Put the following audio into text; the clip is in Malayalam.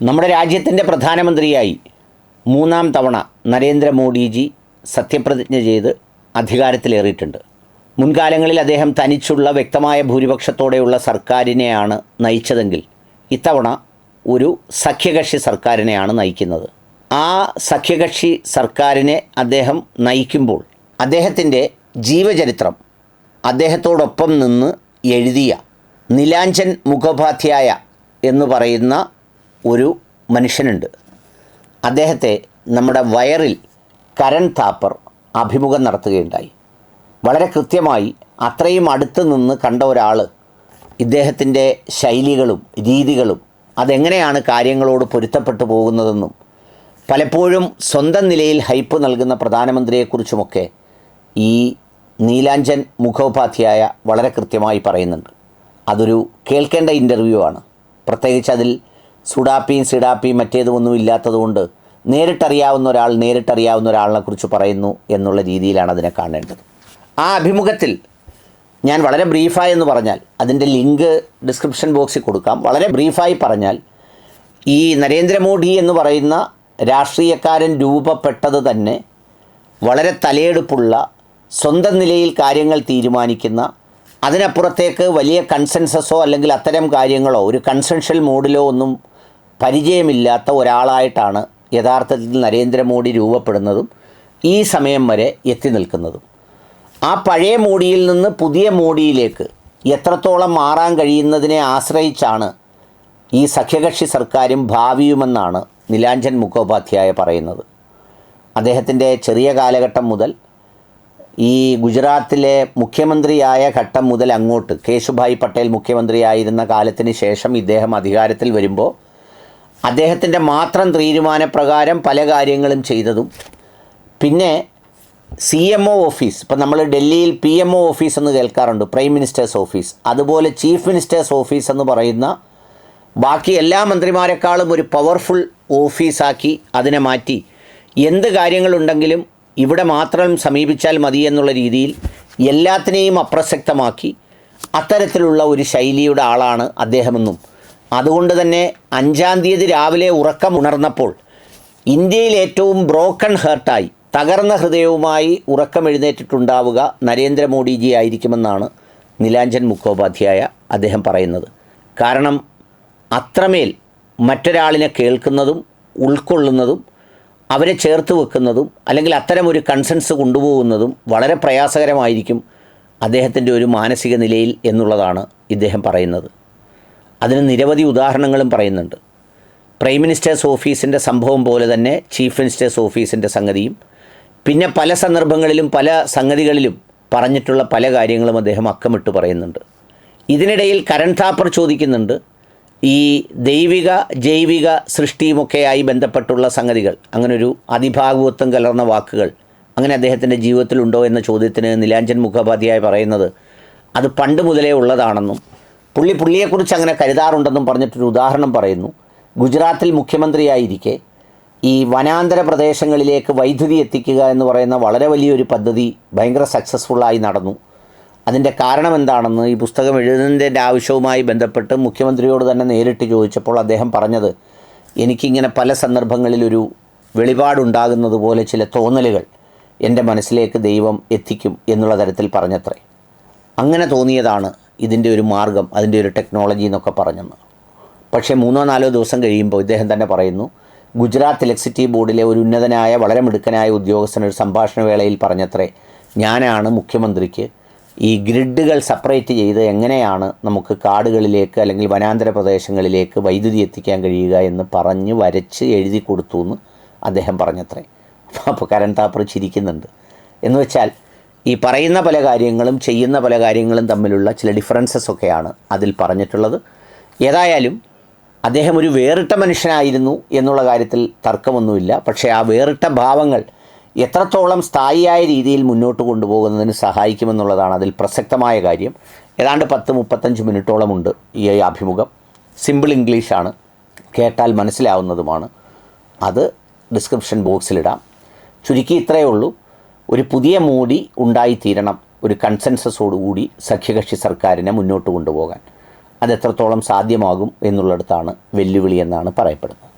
നമ്മുടെ രാജ്യത്തിന്റെ പ്രധാനമന്ത്രിയായി മൂന്നാം തവണ നരേന്ദ്രമോദിജി സത്യപ്രതിജ്ഞ ചെയ്ത് അധികാരത്തിലേറിയിട്ടുണ്ട്. മുൻകാലങ്ങളിൽ അദ്ദേഹം തനിച്ചുള്ള വ്യക്തമായ ഭൂരിപക്ഷത്തോടെയുള്ള സർക്കാരിനെയാണ് നയിച്ചതെങ്കിൽ ഇത്തവണ ഒരു സഖ്യകക്ഷി സർക്കാരിനെയാണ് നയിക്കുന്നത്. ആ സഖ്യകക്ഷി സർക്കാരിനെ അദ്ദേഹം നയിക്കുമ്പോൾ അദ്ദേഹത്തിന്റെ ജീവചരിത്രം അദ്ദേഹത്തോടൊപ്പം നിന്ന് എഴുതിയ നിലാഞ്ചൻ മുഖോപാധ്യായ എന്ന് പറയുന്ന ഒരു മനുഷ്യനുണ്ട്. അദ്ദേഹത്തെ നമ്മുടെ വയറിൽ കരൺ താപ്പർ അഭിമുഖം നടത്തുകയുണ്ടായി. വളരെ കൃത്യമായി അത്രയും അടുത്ത് നിന്ന് കണ്ട ഒരാൾ ഇദ്ദേഹത്തിന്റെ ശൈലികളും രീതികളും അതെങ്ങനെയാണ് കാര്യങ്ങളോട് പൊരുത്തപ്പെട്ടു പോകുന്നതെന്നും പലപ്പോഴും സ്വന്തം നിലയിൽ ഹൈപ്പ് നൽകുന്ന പ്രധാനമന്ത്രിയെക്കുറിച്ചുമൊക്കെ ഈ നീലാഞ്ചൻ മുഖോപാധ്യായ വളരെ കൃത്യമായി പറയുന്നുണ്ട്. അതൊരു കേൾക്കേണ്ട ഇന്റർവ്യൂ ആണ്. പ്രത്യേകിച്ച് അതിൽ സുഡാപ്പിയും സിഡാപ്പിയും മറ്റേതുമൊന്നും ഇല്ലാത്തതുകൊണ്ട് നേരിട്ടറിയാവുന്ന ഒരാൾ നേരിട്ടറിയാവുന്ന ഒരാളിനെ കുറിച്ച് പറയുന്നു എന്നുള്ള രീതിയിലാണ് അതിനെ കാണേണ്ടത്. ആ അഭിമുഖത്തിൽ ഞാൻ വളരെ ബ്രീഫായി എന്ന് പറഞ്ഞാൽ അതിന്റെ ലിങ്ക് ഡിസ്ക്രിപ്ഷൻ ബോക്സിൽ കൊടുക്കാം. വളരെ ബ്രീഫായി പറഞ്ഞാൽ ഈ നരേന്ദ്രമോദി എന്ന് പറയുന്ന രാഷ്ട്രീയക്കാരൻ രൂപപ്പെട്ടത് തന്നെ വളരെ തലയെടുപ്പുള്ള സ്വന്തം നിലയിൽ കാര്യങ്ങൾ തീരുമാനിക്കുന്ന അതിനപ്പുറത്തേക്ക് വലിയ കൺസെൻസസോ അല്ലെങ്കിൽ അത്തരം കാര്യങ്ങളോ ഒരു കൺസെൻഷ്യൽ മോഡിലോ ഒന്നും പരിചയമില്ലാത്ത ഒരാളായിട്ടാണ് യഥാർത്ഥത്തിൽ നരേന്ദ്രമോദി രൂപപ്പെടുന്നതും ഈ സമയം വരെ എത്തി നിൽക്കുന്നതും. ആ പഴയ മോഡിയിൽ നിന്ന് പുതിയ മോഡിയിലേക്ക് എത്രത്തോളം മാറാൻ കഴിയുന്നതിനെ ആശ്രയിച്ചാണ് ഈ സഖ്യകക്ഷി സർക്കാരും ഭാവിയുമെന്നാണ് നിലാഞ്ചൻ മുഖോപാധ്യായ പറയുന്നത്. അദ്ദേഹത്തിന്റെ ചെറിയ കാലഘട്ടം മുതൽ ഈ ഗുജറാത്തിലെ മുഖ്യമന്ത്രിയായ ഘട്ടം മുതൽ അങ്ങോട്ട് കേശുഭായ് പട്ടേൽ മുഖ്യമന്ത്രിയായിരുന്ന കാലത്തിന് ശേഷം ഇദ്ദേഹം അധികാരത്തിൽ വരുമ്പോൾ അദ്ദേഹത്തിന്റെ മാത്രം തീരുമാനപ്രകാരം പല കാര്യങ്ങളും ചെയ്തതും. പിന്നെ സി എം ഒ ഓഫീസ് ഇപ്പം നമ്മൾ ഡൽഹിയിൽ പി എം ഒ ഓഫീസ് എന്ന് കേൾക്കാറുണ്ട് പ്രൈം മിനിസ്റ്റേഴ്സ് ഓഫീസ്. അതുപോലെ ചീഫ് മിനിസ്റ്റേഴ്സ് ഓഫീസ് എന്ന് പറയുന്ന ബാക്കി എല്ലാ മന്ത്രിമാരെക്കാളും ഒരു പവർഫുൾ ഓഫീസാക്കി അതിനെ മാറ്റി. എന്ത് കാര്യങ്ങളുണ്ടെങ്കിലും ഇവിടെ മാത്രം സമീപിച്ചാൽ മതി എന്നുള്ള രീതിയിൽ എല്ലാത്തിനെയും അപ്രസക്തമാക്കി അത്തരത്തിലുള്ള ഒരു ശൈലിയുടെ ആളാണ് അദ്ദേഹമെന്നും അതുകൊണ്ട് തന്നെ അഞ്ചാം തീയതി രാവിലെ ഉറക്കം ഉണർന്നപ്പോൾ ഇന്ത്യയിൽ ഏറ്റവും ബ്രോക്കൺ ഹേർട്ടായി തകർന്ന ഹൃദയവുമായി ഉറക്കം എഴുന്നേറ്റിട്ടുണ്ടാവുക നരേന്ദ്രമോദിജി ആയിരിക്കുമെന്നാണ് നിലാഞ്ചൻ മുഖോപാധ്യായ അദ്ദേഹം പറയുന്നത്. കാരണം അത്രമേൽ മറ്റൊരാളിനെ കേൾക്കുന്നതും ഉൾക്കൊള്ളുന്നതും അവരെ ചേർത്ത് വെക്കുന്നതും അല്ലെങ്കിൽ അത്തരം ഒരു കൺസെൻസ് കൊണ്ടുപോകുന്നതും വളരെ പ്രയാസകരമായിരിക്കും അദ്ദേഹത്തിന്റെ ഒരു മാനസിക നിലയിൽ എന്നുള്ളതാണ് ഇദ്ദേഹം പറയുന്നത്. അതിന് നിരവധി ഉദാഹരണങ്ങളും പറയുന്നുണ്ട്. പ്രൈം മിനിസ്റ്റേഴ്സ് ഓഫീസിന്റെ സംഭവം പോലെ തന്നെ ചീഫ് മിനിസ്റ്റേഴ്സ് ഓഫീസിന്റെ സംഗതിയും പിന്നെ പല സന്ദർഭങ്ങളിലും പല സംഗതികളിലും പറഞ്ഞിട്ടുള്ള പല കാര്യങ്ങളും അദ്ദേഹം അക്കമിട്ട് പറയുന്നുണ്ട്. ഇതിനിടയിൽ കരൺ താപ്പർ ചോദിക്കുന്നുണ്ട് ഈ ദൈവിക ജൈവിക സൃഷ്ടിയുമൊക്കെയായി ബന്ധപ്പെട്ടുള്ള സംഗതികൾ അങ്ങനൊരു അതിഭാഗവത്വം കലർന്ന വാക്കുകൾ അങ്ങനെ അദ്ദേഹത്തിന്റെ ജീവിതത്തിലുണ്ടോ എന്ന ചോദ്യത്തിന് നിലാഞ്ചൻ മുഖോപാധ്യായ പറയുന്നത് അത് പണ്ട് മുതലേ ഉള്ളതാണെന്നും പുള്ളി പുള്ളിയെക്കുറിച്ച് അങ്ങനെ കരുതാറുണ്ടെന്നും പറഞ്ഞിട്ടൊരു ഉദാഹരണം പറയുന്നു. ഗുജറാത്തിൽ മുഖ്യമന്ത്രിയായിരിക്കെ ഈ വനാന്തര പ്രദേശങ്ങളിലേക്ക് വൈദ്യുതി എത്തിക്കുക എന്ന് പറയുന്ന വളരെ വലിയൊരു പദ്ധതി ഭയങ്കര സക്സസ്ഫുള്ളായി നടന്നു. അതിന്റെ കാരണം എന്താണെന്ന് ഈ പുസ്തകം എഴുതുന്നതിന്റെ ആവശ്യവുമായി ബന്ധപ്പെട്ട് മുഖ്യമന്ത്രിയോട് തന്നെ നേരിട്ട് ചോദിച്ചപ്പോൾ അദ്ദേഹം പറഞ്ഞത് എനിക്കിങ്ങനെ പല സന്ദർഭങ്ങളിലൊരു വെളിപാടുണ്ടാകുന്നത് പോലെ ചില തോന്നലുകൾ എന്റെ മനസ്സിലേക്ക് ദൈവം എത്തിക്കും എന്നുള്ള തരത്തിൽ പറഞ്ഞത്രേ. അങ്ങനെ തോന്നിയതാണ് ഇതിന്റെ ഒരു മാർഗം അതിന്റെ ഒരു ടെക്നോളജി എന്നൊക്കെ പറഞ്ഞെന്ന്. പക്ഷേ മൂന്നോ നാലോ ദിവസം കഴിയുമ്പോൾ ഇദ്ദേഹം തന്നെ പറയുന്നു ഗുജറാത്ത് ഇലക്ട്രിസിറ്റി ബോർഡിലെ ഒരു ഉന്നതനായ വളരെ മിടുക്കനായ ഉദ്യോഗസ്ഥൻ ഒരു സംഭാഷണ വേളയിൽ പറഞ്ഞത്രേ ഞാനാണ് മുഖ്യമന്ത്രിക്ക് ഈ ഗ്രിഡുകൾ സെപ്പറേറ്റ് ചെയ്ത് എങ്ങനെയാണ് നമുക്ക് കാടുകളിലേക്ക് അല്ലെങ്കിൽ വനാന്തര പ്രദേശങ്ങളിലേക്ക് വൈദ്യുതി എത്തിക്കാൻ കഴിയുക എന്ന് പറഞ്ഞ് വരച്ച് എഴുതി കൊടുത്തു എന്ന് അദ്ദേഹം പറഞ്ഞത്രേ. അപ്പോൾ കരൺ താപ്പർ ചിരിക്കുന്നുണ്ട്. എന്ന് വെച്ചാൽ ഈ പറയുന്ന പല കാര്യങ്ങളും ചെയ്യുന്ന പല കാര്യങ്ങളും തമ്മിലുള്ള ചില ഡിഫറൻസസ് ഒക്കെയാണ് അതിൽ പറഞ്ഞിട്ടുള്ളത്. ഏതായാലും അദ്ദേഹം ഒരു വേറിട്ട മനുഷ്യനായിരുന്നു എന്നുള്ള കാര്യത്തിൽ തർക്കമൊന്നുമില്ല. പക്ഷേ ആ വേറിട്ട ഭാവങ്ങൾ എത്രത്തോളം സ്ഥായിയായ രീതിയിൽ മുന്നോട്ട് കൊണ്ടുപോകുന്നതിന് സഹായിക്കുമെന്നുള്ളതാണ് അതിൽ പ്രസക്തമായ കാര്യം. ഏതാണ്ട് പത്ത് മുപ്പത്തഞ്ച് മിനിറ്റോളമുണ്ട് ഈ അഭിമുഖം. സിമ്പിൾ ഇംഗ്ലീഷാണ് കേട്ടാൽ മനസ്സിലാവുന്നതുമാണ്. അത് ഡിസ്ക്രിപ്ഷൻ ബോക്സിലിടാം ചുരുക്കി ഇത്രയേ ഉള്ളൂ. ഒരു പുതിയ മോഡി ഉണ്ടായിത്തീരണം ഒരു കൺസെൻസസോടുകൂടി സഖ്യകക്ഷി സർക്കാരിനെ മുന്നോട്ട് കൊണ്ടുപോകാൻ. അത് എത്രത്തോളം സാധ്യമാകും എന്നുള്ളിടത്താണ് വെല്ലുവിളി എന്നാണ് പറയപ്പെടുന്നത്.